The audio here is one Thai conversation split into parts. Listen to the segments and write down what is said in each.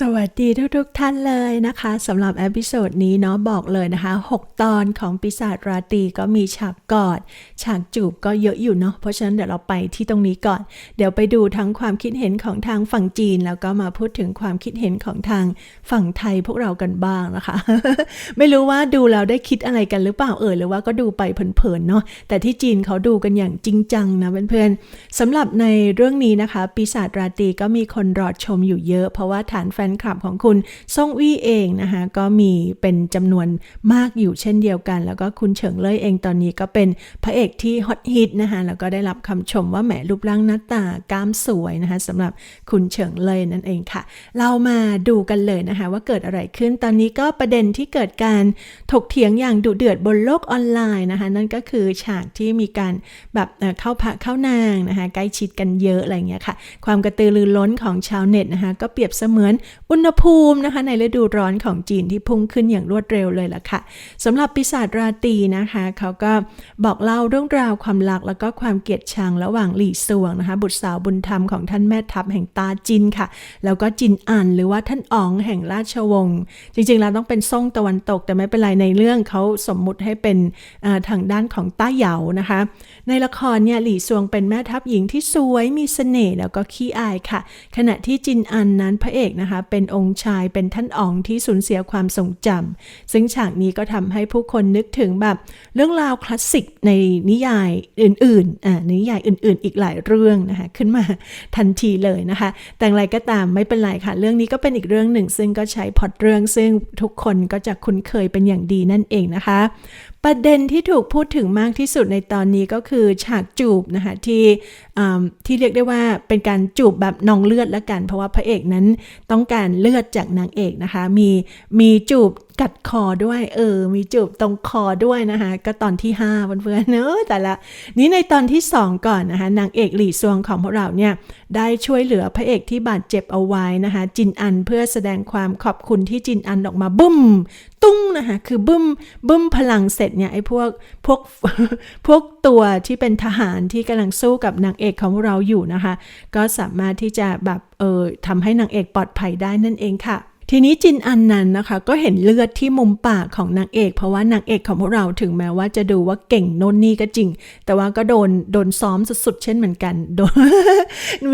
สวัสดีทุกๆท่านเลยนะคะสำหรับเอพิโซดนี้เนาะบอกเลยนะคะ 6 ตอนของปีศาจราตรีก็มีฉากกอด ฉากจูบก็เยอะอยู่เนาะเพราะฉะนั้นเดี๋ยวเราไปที่ตรงนี้ก่อน เดี๋ยวไปดูทั้งความคิดเห็นของทางฝั่งจีน แล้วก็มาพูดถึงความคิดเห็นของทางฝั่งไทยพวกเรากันบ้างนะคะ ไม่รู้ว่าดูแล้วได้คิดอะไรกันหรือเปล่าเอ่ยหรือว่าก็ดูไปเพลินๆเนาะแต่ที่จีนเขาดูกันอย่างจริงจังนะเพื่อนๆสำหรับในเรื่องนี้นะคะ ปีศาจราตรีก็มีคนรอชมอยู่เยอะ เพราะว่าฐานแฟนคลับของคุณซ่งวี่เองนะคะก็มีเป็นจำนวนมากอยู่เช่นเดียวกัน แล้วก็คุณเฉิงเล่ยเองตอนนี้ก็เป็นพระเอกที่ฮอตฮิตนะคะแล้วก็ได้รับคำชมว่าแหมรูปร่างหน้าตากล้ามสวยนะคะสำหรับคุณเฉิงเล่ยนั่นเองค่ะ เรามาดูกันเลยนะคะว่าเกิดอะไรขึ้นตอนนี้ก็ประเด็นที่เกิดการถกเถียงอย่างดุเดือดบนโลกออนไลน์นะคะนั่นก็คือฉากที่มีการแบบเข้าพระเข้านางนะคะใกล้ชิดกันเยอะอะไรอย่างเงี้ยค่ะ ความกระตือรือร้นของชาวเน็ตนะคะก็เปรียบเสมือนอุณหภูมินะคะในฤดูร้อนของจีนที่พุ่งขึ้นอย่างรวดเร็วเลยล่ะค่ะสำหรับปีศาจราตรีนะคะเขาก็บอกเล่าเรื่องราวความรักแล้วก็ความเกลียดชังระหว่างหลี่ซวงนะคะบุตรสาวบุญธรรมของท่านแม่ทัพแห่งตาจินค่ะ แล้วก็จินอันหรือว่าท่านอ๋องแห่งราชวงศ์จริงๆแล้วต้องเป็นซ่งตะวันตก แต่ไม่เป็นไรในเรื่องเขาสมมุติให้เป็นทางด้านของต้าเหยานะคะ ในละครเนี่ยหลี่ซวงเป็นแม่ทัพหญิงที่สวยมีเสน่ห์แล้วก็ขี้อายค่ะ ขณะที่จินอันนั้นพระเอกนะคะเป็นองค์ชายเป็นท่านอ๋องที่สูญเสียความทรงจำซึ่งฉากนี้ก็ทำให้ผู้คนนึกถึงแบบเรื่องราวคลาสสิกในนิยายอื่นๆอ่านิยายอื่นๆ อีกหลายเรื่องนะคะขึ้นมาทันทีเลยนะคะ แต่อย่างไรก็ตามไม่เป็นไรค่ะ เรื่องนี้ก็เป็นอีกเรื่องหนึ่ง ซึ่งก็ใช้พอตเรื่องซึ่งทุกคนก็จะคุ้นเคยเป็นอย่างดีนั่นเองนะคะ ประเด็นที่ถูกพูดถึงมากที่สุดในตอนนี้ก็คือฉากจูบนะคะที่ที่เรียกได้ว่าเป็นการจูบแบบนองเลือดละกัน เพราะว่าพระเอกนั้นต้องการเลือดจากนางเอกนะคะ มีมีจูบ กัดคอด้วย เออ มีจูบตรงคอด้วยนะคะ ก็ตอนที่5เพื่อนๆเนอะแต่ละ นี้ในตอนที่ 2 ก่อนนะคะนางเอกหลี่ซวงของพวกเราเนี่ยได้ช่วยเหลือพระเอกที่บาดเจ็บเอาไว้นะคะ จินอันเพื่อแสดงความขอบคุณที่จินอันออกมาบึ้ม ตุ้งนะคะคือบึ้มบึ้มพลังเสร็จเนี่ยไอ้พวกพวกพวกตัวที่เป็นทหารที่กำลังสู้กับนางเอกของเราอยู่นะคะ ก็สามารถที่จะแบบเออทำให้นางเอกปลอดภัยได้นั่นเองค่ะ ทีนี้จินอันนั้นนะคะก็เห็นเลือดที่มุมปากของนางเอก เพราะว่านางเอกของพวกเราถึงแม้ว่าจะดูว่าเก่งโน่นนี่ก็จริง แต่ว่าก็โดนโดนซ้อมสุดๆเช่นเหมือนกันโดน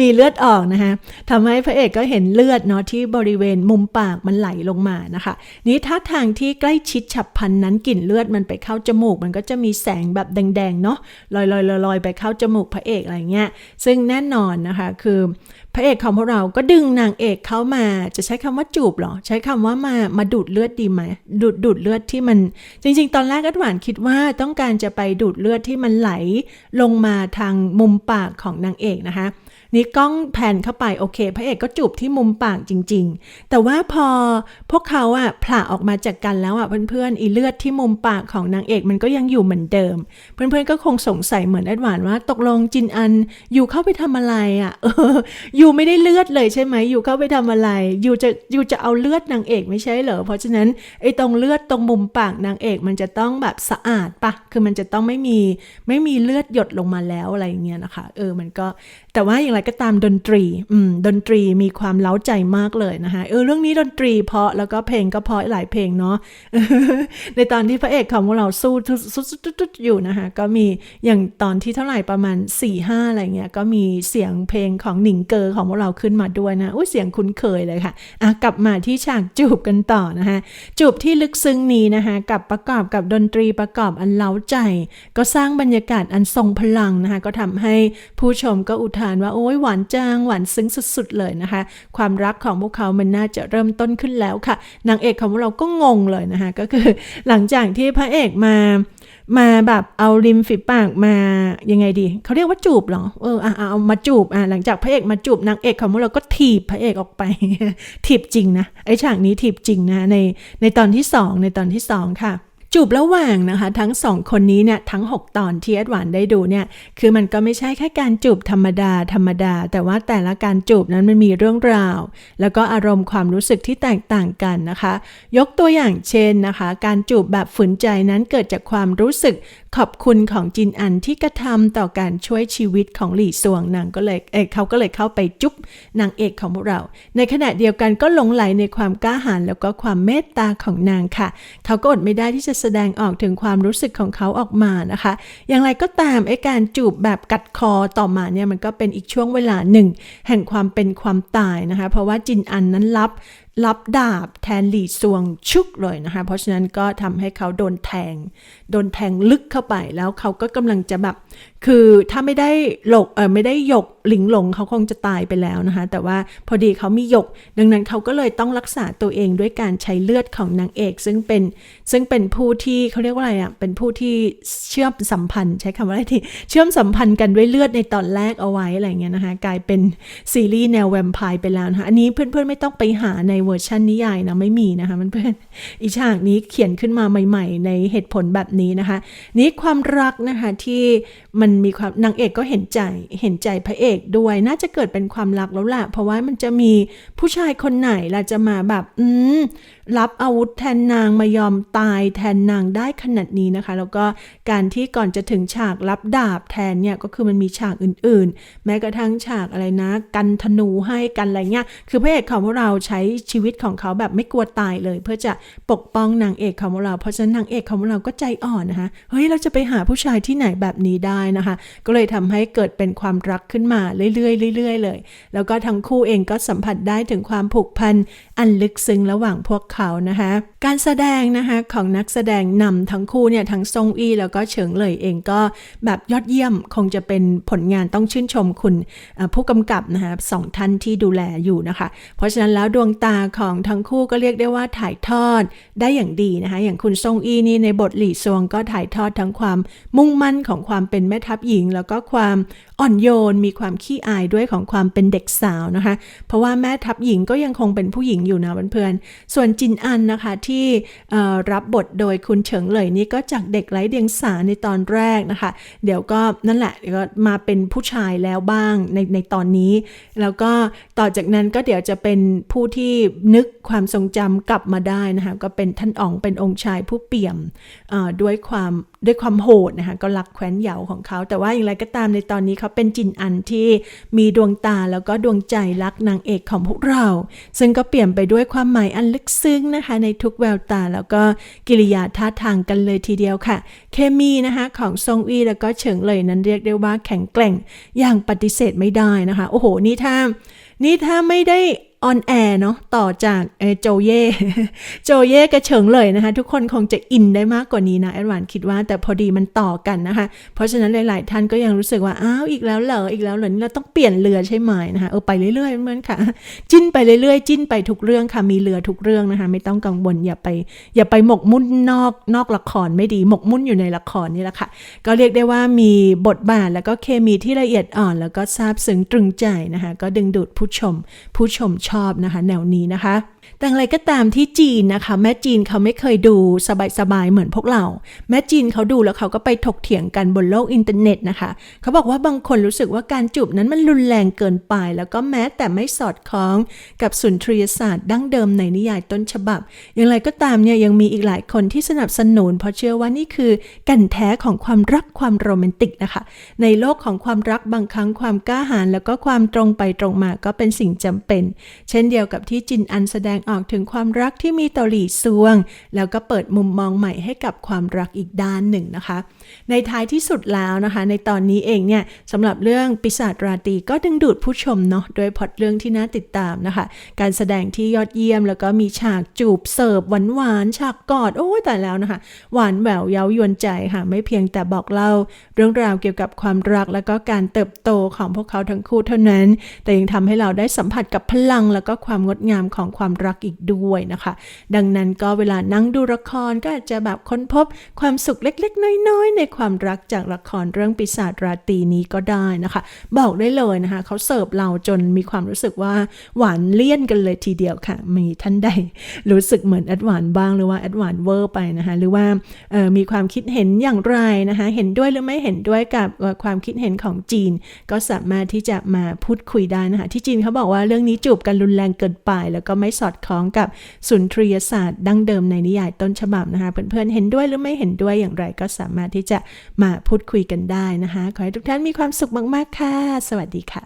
มีเลือดออกนะคะทำให้พระเอกก็เห็นเลือดเนาะที่บริเวณมุมปากมันไหลลงมานะคะ นี้ท่าทางที่ใกล้ชิดฉับพลันนั้นกลิ่นเลือดมันไปเข้าจมูก มันก็จะมีแสงแบบแดงๆเนาะลอยๆลอยๆไปเข้าจมูกพระเอกอะไรเงี้ยซึ่งแน่นอนนะคะคือพระเอกของพวกเราก็ดึงนางเอกเข้ามาจะใช้คำว่าจูบเหรอ ใช้คำว่ามามาดูดเลือดดีไหมดูดดูดเลือดที่มัน จริง ๆ ตอนแรกอัดหวานคิดว่าต้องการจะไปดูดเลือดที่มันไหลลงมาทางมุมปากของนางเอกนะคะ นี่กล้องแผ่นเข้าไปโอเค พระเอกก็จูบที่มุมปากจริง ๆ แต่ว่าพอพวกเขาอะผละออกมาจากกันแล้วอะเพื่อนๆอีเลือดที่มุมปากของนางเอกมันก็ยังอยู่เหมือนเดิม เพื่อนๆก็คงสงสัยเหมือนแอดหวานว่าตกลงจินอันอยู่เข้าไปทำอะไรอะเอออยู่ไม่ได้เลือดเลยใช่ไหมอยู่เข้าไปทำอะไร อยู่จะอยู่จะเอาเลือดนางเอกไม่ใช่เหรอเพราะฉะนั้นไอ้ตรงเลือดตรงมุมปากนางเอกมันจะต้องแบบสะอาดปะคือมันจะต้องไม่มีไม่มีเลือดหยดลงมาแล้วอะไรอย่างเงี้ยนะคะ เออมันก็แต่ว่าอย่างไรก็ตามดนตรี อืม ดนตรีมีความเล้าใจมากเลยนะคะเออเรื่องนี้ดนตรีเพาะแล้วก็เพลงก็เพาะหลายเพลงเนาะในตอนที่พระเอกของเราสู้ทุดๆอยู่นะคะก็มีอย่างตอนที่เท่าไหร่ประมาณ4ี่ห้าอะไรเงี้ยก็มีเสียงเพลงของหนิงเกอร์ของพวกเราขึ้นมาด้วยนะอุ้ยเสียงคุ้นเคยเลยค่ะอะกลับมาที่ฉากจูบกันต่อนะคะจูบที่ลึกซึ้งนี้นะคะกับประกอบกับดนตรีประกอบอันเล้าใจ ก็สร้างบรรยากาศอันทรงพลังนะคะก็ทำให้ผู้ชมก็อุทานว่าโอ้ยหวานจังหวานซึ้งสุดๆเลยนะคะ ความรักของพวกเขามันน่าจะเริ่มต้นขึ้นแล้วค่ะนางเอกของพวกเราก็งงเลยนะคะ ก็คือหลังจากที่พระเอกมามาแบบเอาริมฝีปากมายังไงดี เขาเรียกว่าจูบเหรอเอออะเอามาจูบอะหลังจากพระเอกมาจูบนางเอกของพวกเราก็ถีบพระเอกออกไป ถีบจริงนะไอ้ฉากนี้ถีบจริงนะในในตอนที่สองในตอนที่สองค่ะ จูบระหว่างนะคะ ทั้งสองคนนี้เนี่ยทั้ง 6 ตอนที่แอดหวานได้ดูเนี่ยคือมันก็ไม่ใช่แค่การจูบธรรมดาธรรมดา แต่ว่าแต่ละการจูบนั้นมันมีเรื่องราว แล้วก็อารมณ์ความรู้สึกที่แตกต่างกันนะคะ ยกตัวอย่างเช่นนะคะ การจูบแบบฝืนใจนั้นเกิดจากความรู้สึก ขอบคุณของจินอันที่กระทำต่อการช่วยชีวิตของหลี่ซวงนางก็เลยเอยเขาก็เลยเข้าไปจุ๊บนางเอกของพวกเรา ในขณะเดียวกันก็หลงไหลในความกล้าหาญแล้วก็ความเมตตาของนางค่ะ เขาก็อดไม่ได้ที่จะแสดงออกถึงความรู้สึกของเขาออกมานะคะ อย่างไรก็ตามไอ้การจูบแบบกัดคอต่อมาเนี่ยมันก็เป็นอีกช่วงเวลาหนึ่ง แห่งความเป็นความตายนะคะ เพราะว่าจินอันนั้นรับ รับดาบแทนหลี่ซวงชุกเลยนะคะ เพราะฉะนั้นก็ทำให้เขาโดนแทง โดนแทงลึกเข้าไปแล้วเขาก็กำลังจะแบบ คือถ้าไม่ได้หลกเออไม่ได้หยกหลิงหลงเขาคงจะตายไปแล้วนะคะ แต่ว่าพอดีเขามีหยก ดังนั้นเขาก็เลยต้องรักษาตัวเองด้วยการใช้เลือดของนางเอก ซึ่งเป็นซึ่งเป็นผู้ที่เขาเรียกว่าอะไรอะเป็นผู้ที่เชื่อมสัมพันธ์ ใช้คำว่าอะไรทีเชื่อมสัมพันธ์กันด้วยเลือดในตอนแรกเอาไว้อะไรเงี้ยนะคะกลายเป็นซีรีส์แนวแวมไพร์ไปแล้วนะคะอันนี้เพื่อนๆไม่ต้องไปหาในเวอร์ชันนิยายนะไม่มีนะคะมันเพื่อนอีฉากนี้เขียนขึ้นมาใหม่ ๆ ในเหตุผลแบบนี้นะคะ นี่ความรักนะคะที่มันมีความนางเอกก็เห็นใจเห็นใจพระเอกด้วยน่าจะเกิดเป็นความรักแล้วล่ะ เพราะว่ามันจะมีผู้ชายคนไหนล่ะจะมาแบบอืมรับอาวุธแทนนางมายอมตายแทนนางได้ขนาดนี้นะคะ แล้วก็การที่ก่อนจะถึงฉากรับดาบแทนเนี่ยก็คือมันมีฉากอื่น ๆ แม้กระทั่งฉากอะไรนะ กันธนูให้กันอะไรเงี้ยคือพระเอกของพวกเราใช้ชีวิตของเขาแบบไม่กลัวตายเลย เพื่อจะปกป้องนางเอกของเรา เพราะฉะนั้นนางเอกของเราก็ใจอ่อนนะคะเฮ้ยเราจะไปหาผู้ชายที่ไหนแบบนี้ได้นะคะ ก็เลยทำให้เกิดเป็นความรักขึ้นมาเรื่อยๆเรื่อยๆเลย แล้วก็ทั้งคู่เองก็สัมผัสได้ถึงความผูกพันอันลึกซึ้งระหว่างพวกเขานะคะ การแสดงนะคะของนักแสดงนำทั้งคู่เนี่ยทั้งซงอีแล้วก็เฉิงเลยเองก็แบบยอดเยี่ยมคงจะเป็นผลงานต้องชื่นชมคุณผู้กำกับนะคะสองท่านที่ดูแลอยู่นะคะ เพราะฉะนั้นแล้วดวงตาของทั้งคู่ก็เรียกได้ว่าถ่ายทอดได้อย่างดีนะคะ อย่างคุณซงอีนี่ในบทหลี่ซวงก็ถ่ายทอดทั้งความมุ่งมั่นของความเป็นแม่ทัพหญิง แล้วก็ความอ่อนโยนมีความขี้อายด้วยของความเป็นเด็กสาวนะคะ เพราะว่าแม่ทัพหญิงก็ยังคงเป็นผู้หญิงอยู่นะเพื่อนๆส่วนจินอันนะคะที่รับบทโดยคุณเฉิงเหลยนี่ก็จากเด็กไร้เดียงสาในตอนแรกนะคะ เดี๋ยวก็นั่นแหละก็มาเป็นผู้ชายแล้วบ้างในในตอนนี้ แล้วก็ต่อจากนั้นก็เดี๋ยวจะเป็นผู้ที่นึกความทรงจำกลับมาได้นะคะก็เป็นท่านอ๋องเป็นองค์ชายผู้เปี่ยมด้วยความด้วยความโหดนะคะก็รักแคว้นเหยาของเขา แต่ว่าอย่างไรก็ตามในตอนนี้เขาเป็นจินอันที่มีดวงตาแล้วก็ดวงใจรักนางเอกของพวกเรา ซึ่งก็เปลี่ยนไปด้วยความหมายอันลึกซึ้งนะคะ ในทุกแววตาแล้วก็กิริยาท่าทางกันเลยทีเดียวค่ะ เคมีนะคะของซงอีแล้วก็เฉิงเลยนั้นเรียกได้ว่าแข็งแกร่งอย่างปฏิเสธไม่ได้นะคะ โอ้โหนี่ถ้านี่ถ้าไม่ได้ ออนแอร์เนาะต่อจากโจเย่โจเย่กระเฉิงเลยนะคะ ทุกคนคงจะอินได้มากกว่านี้นะแอดวานคิดว่าแต่พอดีมันต่อกันนะคะ เพราะฉะนั้นหลาย ๆ ท่านก็ยังรู้สึกว่า อ้าวอีกแล้วเหรออีกแล้วเหรอนี่เราต้องเปลี่ยนเรือใช่ไหมนะคะเออไปเรื่อย ๆ เหมือนค่ะ จิ้นไปเรื่อย ๆ จิ้นไปทุกเรื่องค่ะมีเรือทุกเรื่องนะคะ ไม่ต้องกังวลอย่าไป อย่าไปหมกมุ่นนอกนอกละครไม่ดีหมกมุ่นอยู่ในละครนี่แหละค่ะ ก็เรียกได้ว่ามีบทบาทแล้วก็เคมีที่ละเอียดอ่อน แล้วก็ซาบซึ้งตรึงใจนะคะ ก็ดึงดูดผู้ชมผู้ชมชอบนะคะ แนวนี้นะคะ แต่อย่างไรก็ตามที่จีนนะคะ แม่จีนเขาไม่เคยดูสบายๆเหมือนพวกเรา แม่จีนเขาดูแล้วเขาก็ไปถกเถียงกันบนโลกอินเทอร์เน็ตนะคะ เขาบอกว่าบางคนรู้สึกว่าการจูบนั้นมันรุนแรงเกินไป แล้วก็แม้แต่ไม่สอดคล้องกับสุนทรียศาสตร์ดั้งเดิมในนิยายต้นฉบับ อย่างไรก็ตามเนี่ยยังมีอีกหลายคนที่สนับสนุน เพราะเชื่อว่านี่คือกันแท้ของความรักความโรแมนติกนะคะ ในโลกของความรักบางครั้งความกล้าหาญแล้วก็ความตรงไปตรงมาก็เป็นสิ่งจำเป็น เช่นเดียวกับที่จินอันแสดงออกถึงความรักที่มีต่อหลี่ซวง แล้วก็เปิดมุมมองใหม่ให้กับความรักอีกด้านหนึ่งนะคะ ในท้ายที่สุดแล้วนะคะ ในตอนนี้เองเนี่ยสำหรับเรื่องปีศาจราตรีก็ดึงดูดผู้ชมเนาะโดยพอตเรื่องที่น่าติดตามนะคะ การแสดงที่ยอดเยี่ยม แล้วก็มีฉากจูบเสิร์ฟหวานๆฉากกอดโอ้แต่แล้วนะคะ หวานแหววเย้ายวนใจค่ะไม่เพียงแต่บอกเล่า เรื่องราวเกี่ยวกับความรักแล้วก็การเติบโตของพวกเขาทั้งคู่เท่านั้น แต่ยังทำให้เราได้สัมผัสกับพลังแล้วก็ความงดงามของความรักอีกด้วยนะคะ ดังนั้นก็เวลานั่งดูละครก็อาจจะแบบค้นพบความสุขเล็กๆ น้อยๆ ในความรักจากละครเรื่องปีศาจราตรีนี้ก็ได้นะคะ บอกได้เลยนะคะเขาเสิร์ฟเราจนมีความรู้สึกว่าหวานเลี่ยนกันเลยทีเดียวค่ะ มีท่านใดรู้สึกเหมือนแอดวานบ้างหรือว่าแอดวานเวอร์ไปนะคะหรือว่ามีความคิดเห็นอย่างไรนะคะเห็นด้วยหรือไม่เห็นด้วยกับความคิดเห็นของจีน ก็สามารถที่จะมาพูดคุยได้นะคะที่จีนเขาบอกว่าเรื่องนี้จูบกันรุนแรงเกินไป แล้วก็ไม่สอดดคล้องกับสุนทรียศาสตร์ดั้งเดิมในนิยายต้นฉบับนะคะ เพื่อนๆเห็นด้วยหรือไม่เห็นด้วยอย่างไรก็สามารถที่จะมาพูดคุยกันได้นะคะ ขอให้ทุกท่านมีความสุขมากๆค่ะ สวัสดีค่ะ